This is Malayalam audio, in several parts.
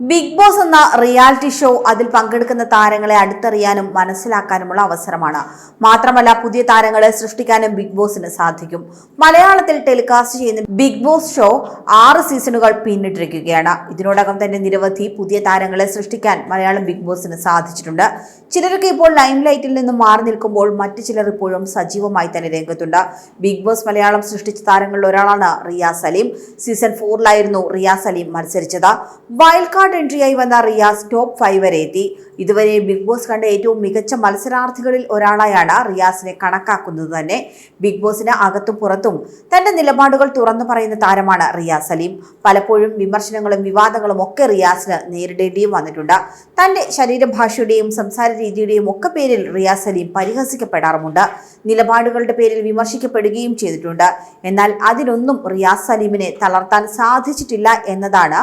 ബിഗ് ബോസ് എന്ന റിയാലിറ്റി ഷോ അതിൽ പങ്കെടുക്കുന്ന താരങ്ങളെ അടുത്തറിയാനും മനസ്സിലാക്കാനുമുള്ള അവസരമാണ്. മാത്രമല്ല പുതിയ താരങ്ങളെ സൃഷ്ടിക്കാനും ബിഗ് ബോസിന് സാധിക്കും. മലയാളത്തിൽ ടെലികാസ്റ്റ് ചെയ്യുന്ന ബിഗ് ബോസ് ഷോ ആറ് സീസണുകൾ പിന്നിട്ടിരിക്കുകയാണ്. ഇതിനോടകം തന്നെ നിരവധി പുതിയ താരങ്ങളെ സൃഷ്ടിക്കാൻ മലയാളം ബിഗ് ബോസിന് സാധിച്ചിട്ടുണ്ട്. ചിലരൊക്കെ ഇപ്പോൾ ലൈം ലൈറ്റിൽ നിന്നും മാറി നിൽക്കുമ്പോൾ മറ്റു ചിലർ ഇപ്പോഴും സജീവമായി തന്നെ രംഗത്തുണ്ട്. ബിഗ് ബോസ് മലയാളം സൃഷ്ടിച്ച താരങ്ങളിൽ ഒരാളാണ് റിയ സലീം. സീസൺ ഫോറിലായിരുന്നു റിയ സലീം മത്സരിച്ചത്. വൈൽഡ് എൻട്രിയായി വന്ന റിയാസ് ടോപ്പ് ഫൈവ് വരെ എത്തി. ഇതുവരെ ബിഗ് ബോസ് കണ്ട ഏറ്റവും മികച്ച മത്സരാർത്ഥികളിൽ ഒരാളായാണ് റിയാസിനെ കണക്കാക്കുന്നത് തന്നെ. ബിഗ് ബോസിന് അകത്തും പുറത്തും തന്റെ നിലപാടുകൾ തുറന്നു പറയുന്ന താരമാണ് റിയാസ് സലീം. പലപ്പോഴും വിമർശനങ്ങളും വിവാദങ്ങളും ഒക്കെ റിയാസിന് നേരിടേണ്ടിയും വന്നിട്ടുണ്ട്. തന്റെ ശരീരഭാഷയുടെയും സംസാര രീതിയുടെയും ഒക്കെ പേരിൽ റിയാസ് സലീം പരിഹസിക്കപ്പെടാറുമുണ്ട്. നിലപാടുകളുടെ പേരിൽ വിമർശിക്കപ്പെടുകയും ചെയ്തിട്ടുണ്ട്. എന്നാൽ അതിനൊന്നും റിയാസ് സലീമിനെ തളർത്താൻ സാധിച്ചിട്ടില്ല എന്നതാണ്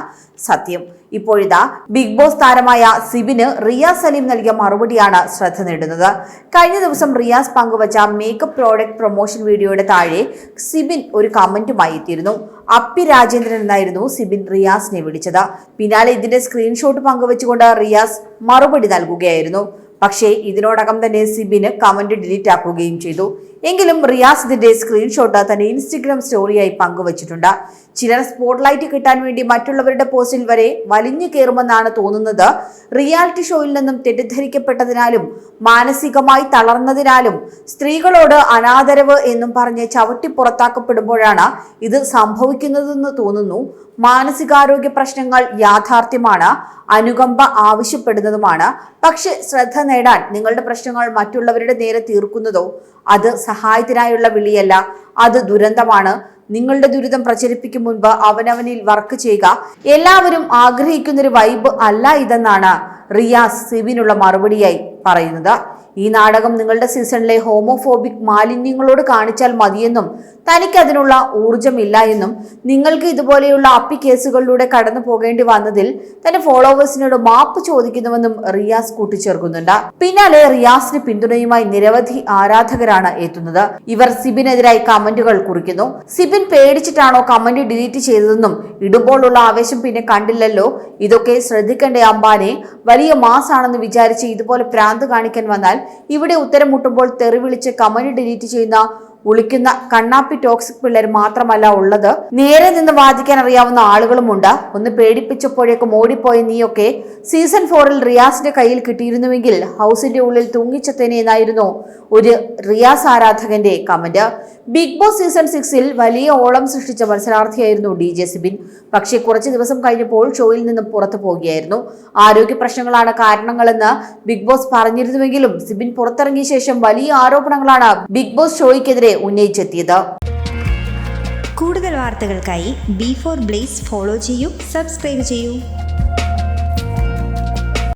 സത്യം. ഇപ്പോഴിതാ ബിഗ് ബോസ് താരമായ സിബിന് റിയാസ് സലീം നൽകിയ മറുപടിയാണ് ശ്രദ്ധ നേടുന്നത്. കഴിഞ്ഞ ദിവസം റിയാസ് പങ്കുവച്ച മേക്കപ്പ് പ്രോഡക്റ്റ് പ്രൊമോഷൻ വീഡിയോയുടെ താഴെ സിബിൻ ഒരു കമന്റുമായി എത്തിയിരുന്നു. അപ്പി രാജേന്ദ്രൻ എന്നായിരുന്നു സിബിൻ റിയാസിനെ വിളിച്ചത്. പിന്നാലെ ഇതിന്റെ സ്ക്രീൻഷോട്ട് പങ്കുവച്ചുകൊണ്ട് റിയാസ് മറുപടി നൽകുകയായിരുന്നു. പക്ഷേ ഇതിനോടകം തന്നെ സിബിന് കമന്റ് ഡിലീറ്റ് ആക്കുകയും ചെയ്തു. എങ്കിലും റിയാസ് സ്ക്രീൻഷോട്ട് തന്റെ ഇൻസ്റ്റഗ്രാം സ്റ്റോറിയായി പങ്കുവച്ചിട്ടുണ്ട്. ചിലർ സ്പോട്ട്ലൈറ്റ് കിട്ടാൻ വേണ്ടി മറ്റുള്ളവരുടെ പോസ്റ്റിൽ വരെ വലിഞ്ഞു കയറുമെന്നാണ് തോന്നുന്നത്. റിയാലിറ്റി ഷോയിൽ നിന്നും തെറ്റിദ്ധരിക്കപ്പെട്ടതിനാലും മാനസികമായി തളർന്നതിനാലും സ്ത്രീകളോട് അനാദരവ് എന്നും പറഞ്ഞ് ചവിട്ടി പുറത്താക്കപ്പെടുമ്പോഴാണ് ഇത് സംഭവിക്കുന്നതെന്ന് തോന്നുന്നു. മാനസികാരോഗ്യ പ്രശ്നങ്ങൾ യാഥാർത്ഥ്യമാണ് അനുകമ്പ ആവശ്യപ്പെടുന്നതുമാണ്. പക്ഷെ ശ്രദ്ധ നേടാൻ നിങ്ങളുടെ പ്രശ്നങ്ങൾ മറ്റുള്ളവരുടെ നേരെ തീർക്കുന്നതോ അത് സഹായത്തിനായുള്ള വിളിയല്ല. അത് ദുരന്തമാണ്. നിങ്ങളുടെ ദുരിതം പ്രചരിപ്പിക്കും മുൻപ് അവനവനിൽ വർക്ക് ചെയ്യുക. എല്ലാവരും ആഗ്രഹിക്കുന്നൊരു വൈബ് അല്ല ഇതെന്നാണ് റിയാസ് സിവിനുള്ള മറുപടിയായി പറയുന്നത്. ഈ നാടകം നിങ്ങളുടെ സീസണിലെ ഹോമോഫോബിക് മാലിന്യങ്ങളോട് കാണിച്ചാൽ മതിയെന്നും തനിക്ക് അതിനുള്ള ഊർജമില്ല എന്നും നിങ്ങൾക്ക് ഇതുപോലെയുള്ള അപ്പി കേസുകളിലൂടെ കടന്നു പോകേണ്ടി വന്നതിൽ തന്റെ ഫോളോവേഴ്സിനോട് മാപ്പ് ചോദിക്കുന്നുവെന്നും റിയാസ് കൂട്ടിച്ചേർക്കുന്നുണ്ട്. പിന്നാലെ റിയാസിന് പിന്തുണയുമായി നിരവധി ആരാധകരാണ് എത്തുന്നത്. ഇവർ സിബിനെതിരായി കമന്റുകൾ കുറിക്കുന്നു. സിബിൻ പേടിച്ചിട്ടാണോ കമന്റ് ഡിലീറ്റ് ചെയ്തതെന്നും ഇടുമ്പോഴുള്ള ആവേശം പിന്നെ കണ്ടില്ലല്ലോ. ഇതൊക്കെ ശ്രദ്ധിക്കേണ്ട അമ്പാനെ വലിയ മാസാണെന്ന് വിചാരിച്ച് ഇതുപോലെ പ്രാന്ത് കാണിക്കാൻ വന്നാൽ ഇവിടെ ഉത്തരം മുട്ടുമ്പോൾ തെറി വിളിച്ച് കമന്റ് ഡിലീറ്റ് ചെയ്യുന്ന ഉളിക്കുന്ന കണ്ണാപ്പി ടോക്സിക് പിള്ളേർ മാത്രമല്ല ഉള്ളത്. നേരെ നിന്ന് വാദിക്കാൻ അറിയാവുന്ന ആളുകളുമുണ്ട്. ഒന്ന് പേടിപ്പിച്ചപ്പോഴേക്കും ഓടിപ്പോയ നീയൊക്കെ സീസൺ ഫോറിൽ റിയാസിന്റെ കയ്യിൽ കിട്ടിയിരുന്നുവെങ്കിൽ ഹൗസിന്റെ ഉള്ളിൽ തൂങ്ങിച്ചത്തേനെ എന്നായിരുന്നു ഒരു റിയാസ് ആരാധകന്റെ കമന്റ്. ബിഗ് ബോസ് സീസൺ സിക്സിൽ വലിയ ഓളം സൃഷ്ടിച്ച മത്സരാർത്ഥിയായിരുന്നു ഡി ജെ സിബിൻ. പക്ഷേ കുറച്ച് ദിവസം കഴിഞ്ഞപ്പോൾ ഷോയിൽ നിന്നും പുറത്തു പോവുകയായിരുന്നു. ആരോഗ്യ പ്രശ്നങ്ങളാണ് കാരണങ്ങളെന്ന് ബിഗ് ബോസ് പറഞ്ഞിരുന്നുവെങ്കിലും സിബിൻ പുറത്തിറങ്ങിയ ശേഷം വലിയ ആരോപണങ്ങളാണ് ബിഗ് ബോസ് ഷോയ്ക്കെതിരെ ഉന്നയിച്ചെത്തിയത്. കൂടുതൽ വാർത്തകൾക്കായി ബി ഫോർ ബ്ലേസ് ഫോളോ ചെയ്യൂ സബ്സ്ക്രൈബ് ചെയ്യൂ.